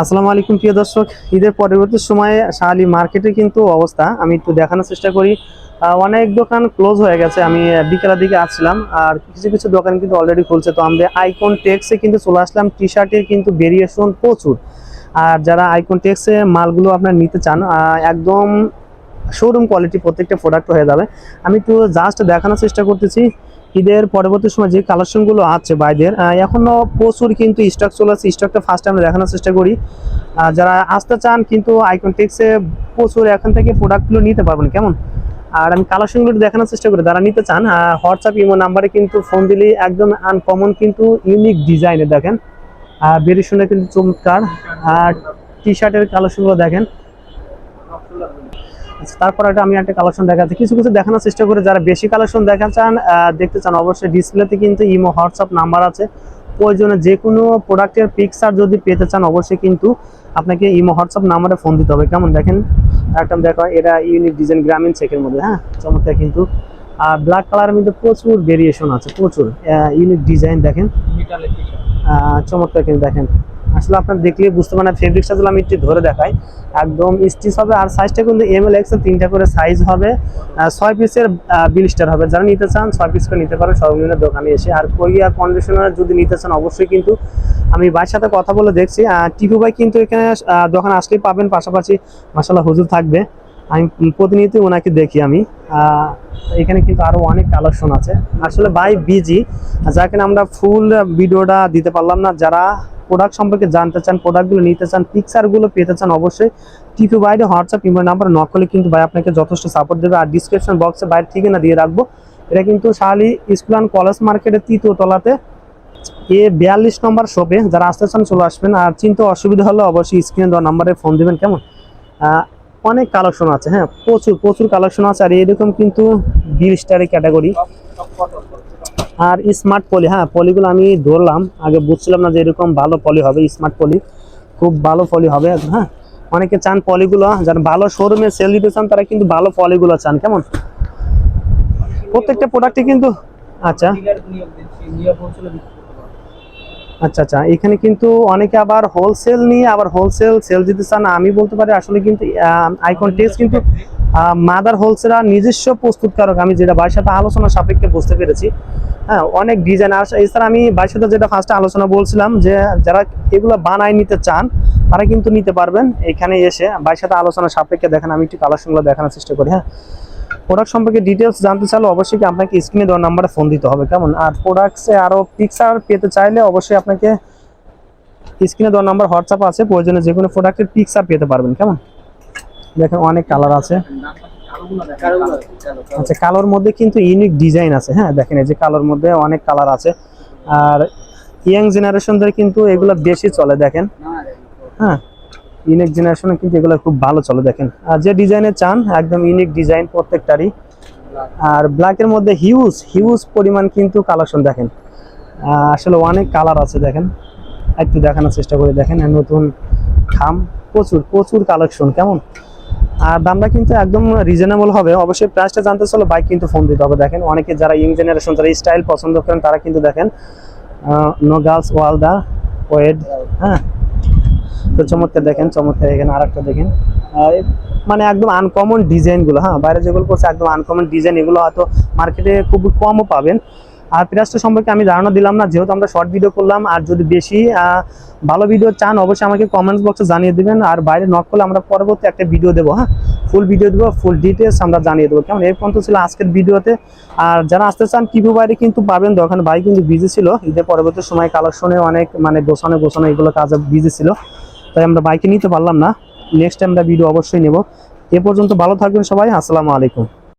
আসসালামু আলাইকুম, প্রিয় দর্শক। ঈদের পরবর্তী সময়ে শাহালি মার্কেটে কিন্তু অবস্থা। আমি একটু দেখানোর চেষ্টা করি। অনেক দোকান ক্লোজ হয়ে গেছে। আমি বিকেলের দিকে আসছিলাম। আর কিছু কিছু দোকান কিন্তু অলরেডি খুলছে। তো আমরা আইকন টেক্সে কিন্তু চলে আসলাম। টি শার্টের কিন্তু ভেরিয়েশন প্রচুর। আর যারা আইকন টেক্সে মালগুলো আপনার নিতে চান একদম শোরুম কোয়ালিটি প্রত্যেকটা প্রোডাক্ট হয়ে যাবে। আমি একটু জাস্ট দেখানোর চেষ্টা করতেছি। ঈদের পরবর্তী সময় যে কালেকশনগুলো আছে বাইদের আহ, এখনও প্রচুর কিন্তু স্টক চলে আসছে স্টকটা ফার্স্ট আমরা দেখানোর চেষ্টা করি। যারা আসতে চান কিন্তু আইকন টেক্সে প্রচুর এখান থেকে প্রোডাক্টগুলো নিতে পারবেন কেমন? আর আমি কালেকশনগুলো দেখানোর চেষ্টা করি যারা নিতে চান হোয়াটসঅ্যাপ ইমো নাম্বারে কিন্তু ফোন দিলে একদম আনকমন কিন্তু ইউনিক ডিজাইনের দেখেন। আর বেরি শুনে কিন্তু চমৎকার। আর টি শার্টের কালেকশনগুলো দেখেন। আচ্ছা, তারপর একটা আমি একটা কালেকশন দেখাচ্ছি। কিছু কিছু দেখানোর চেষ্টা করে যারা বেশি কালেকশন দেখা চান দেখতে চান অবশ্যই ডিসপ্লেতে কিন্তু ইমো হোয়াটসঅ্যাপ নাম্বার আছে। প্রয়োজনে যে কোনো প্রোডাক্টের পিকচার যদি পেতে চান অবশ্যই কিন্তু আপনাকে ইমো হোয়াটসঅ্যাপ নাম্বারে ফোন দিতে হবে। কেমন দেখেন? একটা দেখো এটা ইউনিক ডিজাইন গ্রামীণ চেকের মধ্যে হ্যাঁ? চমৎকার কিন্তু। আর ব্ল্যাক কালারের মধ্যে প্রচুর ভেরিয়েশন আছে প্রচুর ইউনিক ডিজাইন দেখেন। চমৎকার কিন্তু দেখেন। আসলে আপনার দেখলে বুঝতে পারেন ফেব্রিক্সটা যদি আমি একটু ধরে দেখাই। একদম স্টিচ হবে আর সাইজটা কিন্তু এম এল এক্সেল তিনটা করে সাইজ হবে। ছয় পিসের বিল স্টার হবে। যারা নিতে চান, ছয় পিস করে নিতে পারেন, সর্বনিম্ন দোকানে এসে। আর কোরিয়া কন্ডিশনার যদি নিতে চান, অবশ্যই কিন্তু আমি ভাইয়ের সাথে কথা বলে দেখছি। টিপু ভাই কিন্তু এখানে দোকান আসলেই পাবেন। পাশাপাশি মাসাল্লাহ হুজুর থাকবে। আমি প্রতিনিয়ত ওনাকে দেখি আমি। এখানে কিন্তু আরও অনেক কালেকশন আছে। আসলে ভাই বিজি কারণে আমরা ফুল ভিডিওটা দিতে পারলাম না। যারা প্রোডাক্ট সম্পর্কে জানতে চান প্রোডাক্টগুলো নিতে চান পিকচারগুলো পেতে চান অবশ্যই টিপি বাইরে হোয়াটসঅ্যাপ ইমেল নাম্বার নক করলে কিন্তু ভাই আপনাকে যথেষ্ট সাপোর্ট দেবে। আর ডিসক্রিপশন বক্সে বাইরে ঠিকানা দিয়ে রাখব। এটা কিন্তু শাহালি স্কুল অ্যান্ড কলেজ মার্কেটের তৃতীয় তলাতে। এ বিয়াল্লিশ নম্বর শপে যারা আসতে চান চলে আসবেন। আর চিন্তা অসুবিধা হলে অবশ্যই স্ক্রিনে দেওয়া নাম্বারে ফোন দেবেন। কেমন? অনেক কালেকশন আছে হ্যাঁ প্রচুর প্রচুর কালেকশন আছে। আর এরকম কিন্তু বিল স্টারের ক্যাটাগরি আর স্মার্ট পলি হ্যাঁ পলিগুলো আমি ধরলাম। আগে বুঝছিলাম না যে এরকম ভালো পলি হবে স্মার্ট পলি খুব ভালো পলি হবে হ্যাঁ। অনেকে চান পলিগুলো যারা ভালো শোরুমে সেল দিতে চান, তারা কিন্তু ভালো পলিগুলো চান, কেমন? প্রত্যেকটা প্রোডাক্টে কিন্তু আচ্ছা। আচ্ছা আচ্ছা এখানে কিন্তু অনেকে আবার হোলসেল নিয়ে আবার হোলসেল সেল দিতে চান। আমি বলতে পারি, আসলে কিন্তু আইকন টেস্ট কিন্তু মাদার হোলসেলার নিজস্ব প্রস্তুতকারক, আমি যেটা বাড়ির সাথে আলোচনা সাপেক্ষে বুঝতে পেরেছি। হ্যাঁ অনেক ডিজাইন আর এছাড়া আমি বাড়ির সাথে যেটা ফার্স্টে আলোচনা বলছিলাম যে, যারা এগুলো বানায় নিতে চান, তারা কিন্তু নিতে পারবেন। এখানে এসে বাড়ির সাথে আলোচনা সাপেক্ষে দেখেন, আমি একটু কালেকশনগুলো দেখানোর চেষ্টা করি। হ্যাঁ প্রোডাক্ট সম্পর্কে ডিটেলস জানতে চাইলে অবশ্যই আপনাকে স্ক্রিনে দেওয়ার নাম্বারে ফোন দিতে হবে? কেমন? আর প্রোডাক্টসে আরও পিকচার পেতে চাইলে অবশ্যই আপনাকে স্ক্রিনে দেওয়ার নাম্বার হোয়াটসঅ্যাপ আছে। প্রয়োজনে যে কোনো প্রোডাক্টের পিকচার পেতে পারবেন। কেমন? দেখেন অনেক কালার আছে। আচ্ছা কালোর মধ্যে কিন্তু ইউনিক ডিজাইন আছে। হ্যাঁ দেখেন এই যে কালোর মধ্যে অনেক কালার আছে। আর ইয়াং জেনারেশনদের কিন্তু এগুলো বেশি চলে, দেখেন। হ্যাঁ ইউনিক জেনারেশনে কিন্তু এগুলো খুব ভালো চলে, দেখেন। আর যে ডিজাইনে চান, একদম ইউনিক ডিজাইন প্রত্যেকটারই। আর ব্ল্যাকের মধ্যে হিউজ হিউজ পরিমাণ কিন্তু কালেকশন দেখেন। আসলে অনেক কালার আছে, দেখেন। একটু দেখানোর চেষ্টা করে, দেখেন, নতুন খাম। প্রচুর প্রচুর কালেকশন কেমন? আর দামটা কিন্তু একদম রিজনেবল হবে। অবশ্যই প্রাইসটা জানতে চলো বাইক কিন্তু ফোন দিতে হবে। দেখেন, অনেকে যারা ইয়ং জেনারেশন যারা স্টাইল পছন্দ করেন, তারা কিন্তু দেখেন নো গার্লস ওয়াল দা ওয়েড হ্যাঁ? তো চমৎকার দেখেন, চমৎকার এখানে আরেকটা দেখেন। মানে একদম আনকমন ডিজাইনগুলো হ্যাঁ? বাইরে যেগুলো করছে, একদম আনকমন ডিজাইন এগুলো হয়তো মার্কেটে খুব কমও পাবেন। আর প্রাইসটা সম্পর্কে আমি ধারণা দিলাম না, যেহেতু আমরা শর্ট ভিডিও করলাম, আর যদি বেশি ভালো ভিডিও চান, অবশ্যই আমাকে কমেন্টস বক্সে জানিয়ে দিবেন, আর বাইরে নক করলে আমরা পরবর্তী একটা ভিডিও দেবো হ্যাঁ? ফুল ভিডিও দেবো ফুল ডিটেলস আমরা জানিয়ে দেবো। কেমন? এই পর্যন্ত ছিল আজকের ভিডিওতে আর যারা আসতে চান কিভু বাইরে কিন্তু পাবেন, দোকান ভাই কিন্তু বিজি ছিল। ঈদের পরবর্তী সময় কালেকশনে অনেক মানে গোছানো গোছানো এগুলো কাজে বিজি ছিল। তাই আমরা বাইকে নিতে পারলাম না। নেক্সট টাইম আমরা ভিডিও অবশ্যই নেব। এ পর্যন্ত ভালো থাকবেন সবাই, আসসালামু আলাইকুম।